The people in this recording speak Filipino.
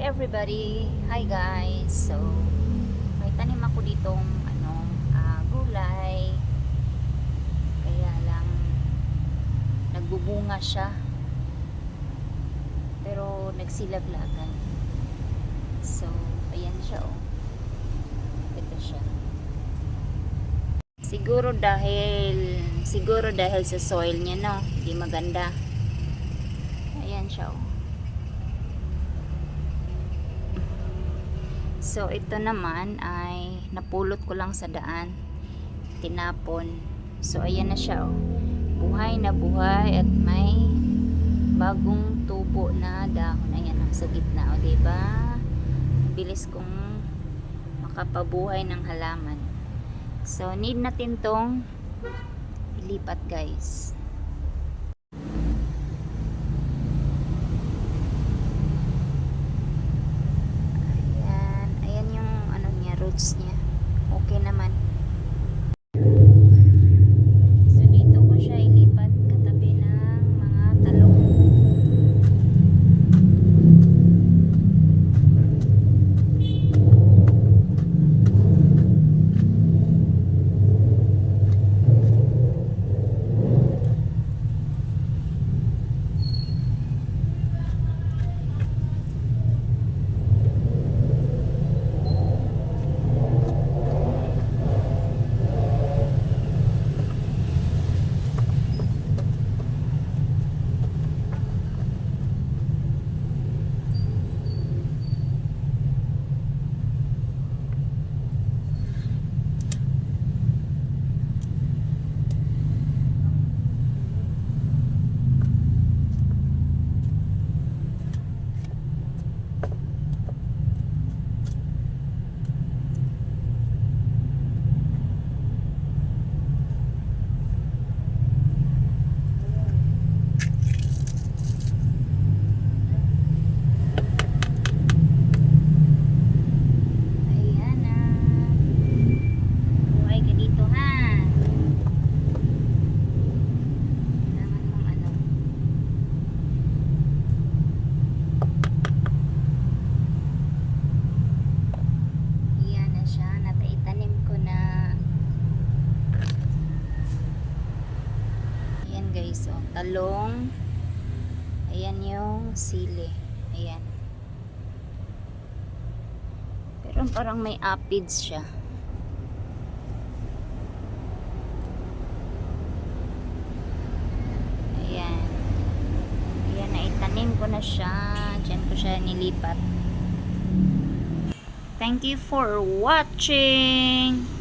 everybody! Hi guys! So, may tanim ako ditong ano, ah, gulay. Kaya lang nagbubunga siya. Pero nagsilaglagan. So, ayan siya oh. Ito siya. Siguro dahil siguro dahil sa soil niya no, hindi maganda. Ayan siya oh. So, ito naman ay napulot ko lang sa daan. Tinapon. So, ayan na siya, oh. Buhay na buhay at may bagong tubo na dahon. Ayan, oh, sa gitna, oh, diba? Bilis kong makapabuhay ng halaman. So, need natin tong ilipat, guys. Ayan, ayan yung ano niya, roots niya. Okay naman. So dito ko siya ilipat katabi ng mga talong. Ayan na. Buhay ka dito ha. Kailangan mong ano. Ayan na siya. Nataitanim ko na. Ayan guys. Oh, talong. Ayan yung sili. Ayan. Pero parang may aphids siya. Ayan. Ayan, naitanim ko na siya. Diyan ko siya nilipat. Thank you for watching!